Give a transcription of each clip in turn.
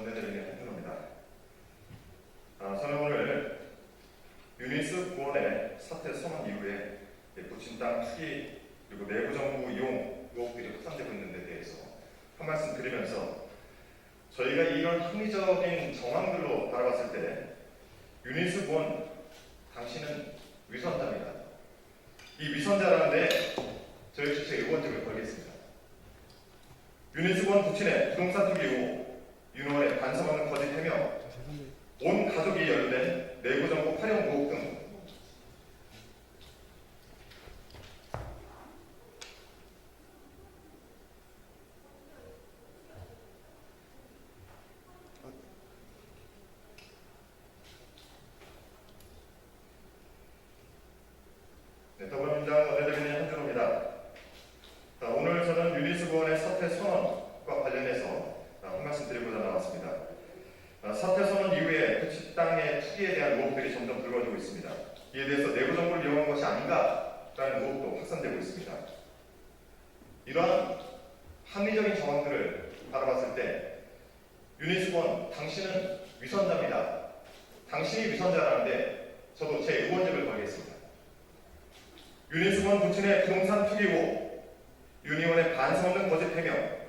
전해드리는 코너입니다. 아, 저는 오늘 유니스 구원의 사태 선언 이후에 부친 땅 투기 그리고 내부 정부 이용 의혹들이 확산되고 있는 데 대해서 한 말씀 드리면서 저희가 이런 합리적인 정황들로 바라봤을 때 유니스 구원 당신은 위선자입니다. 이 위선자라는데 저희 주체 의원직을 걸겠습니다. 유니스 구원 부친의 부동산 투기 의혹 윤호원의 반성하는 거짓 해명, 온 가족이 연루된 내부 정보 활용 의혹 등 네, 더불어민주당 원내대변인 한준호입니다. 자, 오늘 저는 유니스본의 사퇴 선언과 관련해서 아, 한 말씀 드리고자 나왔습니다. 아, 사퇴 선언 이후에 그 식당의 투기에 대한 의혹들이 점점 불거지고 있습니다. 이에 대해서 내부 정보를 이용한 것이 아닌가라는 의혹도 확산되고 있습니다. 이러한 합리적인 정황들을 바라봤을 때 유니스본 당신은 위선자입니다. 당신이 위선자라는데 저도 제 의원직을 걸겠습니다. 유니스본 부친의 부동산 투기 의혹, 유니온의 반성 없는 거짓 해명,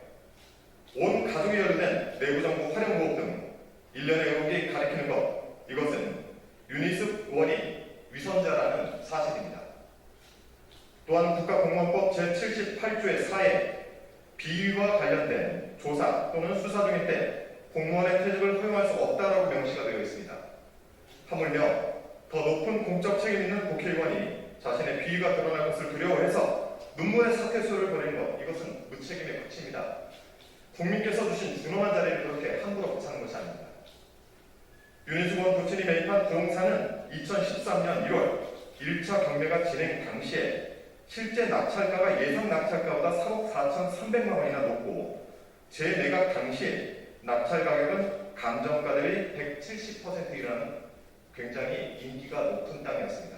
온 가족이 연루된 내부 정보 활용 일련의 의혹이 가리키는 것, 이것은 유니스 의원이 위선자라는 사실입니다. 또한 국가공무원법 제78조의 4에 비위와 관련된 조사 또는 수사 중일 때 공무원의 퇴직을 허용할 수 없다라고 명시가 되어 있습니다. 하물며 더 높은 공적 책임 있는 국회의원이 자신의 비위가 드러날 것을 두려워해서 눈물의 사퇴수를 벌이는 것 이것은 무책임의 끝입니다. 국민께서 주신 준엄한 자리를 그렇게 함부로 고사는 것이 아닙니다. 윤희수건 부친이 매입한 부동산은 2013년 1월 1차 경매가 진행 당시에 실제 낙찰가가 예상 낙찰가보다 3억 4,300만 원이나 높고 재매각 당시 낙찰 가격은 감정가 대비 170%이라는 굉장히 인기가 높은 땅이었습니다.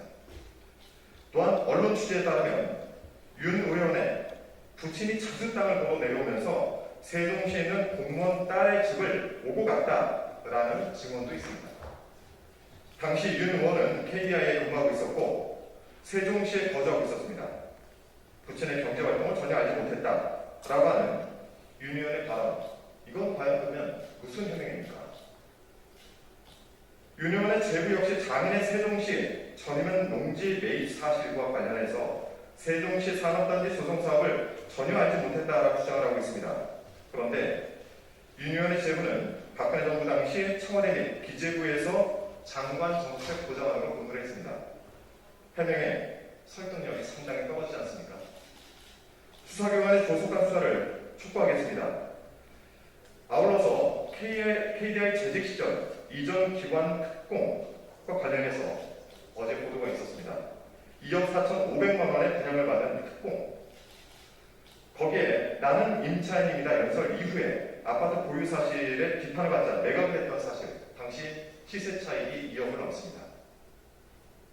또한 언론 취재에 따르면 윤 의원의 부친이 자주 땅을 보고 내려오면서 세종시에 있는 공무원 딸의 집을 오고 갔다라는 증언도 있습니다. 당시 윤 의원은 KDI에 근무하고 있었고 세종시에 거주하고 있었습니다. 부친의 경제 활동을 전혀 알지 못했다라고 하는 윤 의원의 발언 이건 과연 그러면 무슨 현행입니까? 윤 의원의 제부 역시 장인의 세종시 전이면 농지 매입 사실과 관련해서 세종시 산업단지 조성 사업을 전혀 알지 못했다라고 주장을 하고 있습니다. 그런데 윤 의원의 제부는 박근혜 정부 당시 청와대 및 기재부에서 장관 정책 보좌관으로 근무를 했습니다. 해명에 설득력이 상당히 떨어지지 않습니까? 수사기관의 조속한 수사를 촉구하겠습니다. 아울러서 KDI 재직 시절 이전 기관 특공과 관련해서 어제 보도가 있었습니다. 2억 4,500만 원의 분양을 받은 나는 임차인입니다 연설 이후에 아파트 보유 사실에 비판을 받자 매각을 했던 사실, 당시 시세 차익이 2억을 넘습니다.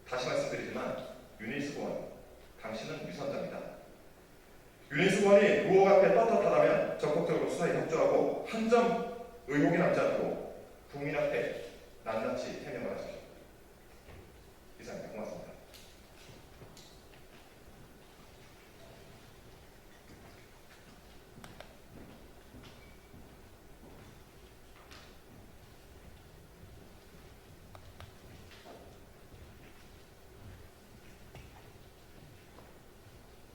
다시 말씀드리지만 유니스원, 당신은 위선자입니다. 유니스원이 의혹 앞에 떳떳하다면 적극적으로 수사에 협조하고 한 점 의혹이 남지 않도록 국민 앞에 낱낱이 해명을 하십시오. 이상입니다. 고맙습니다.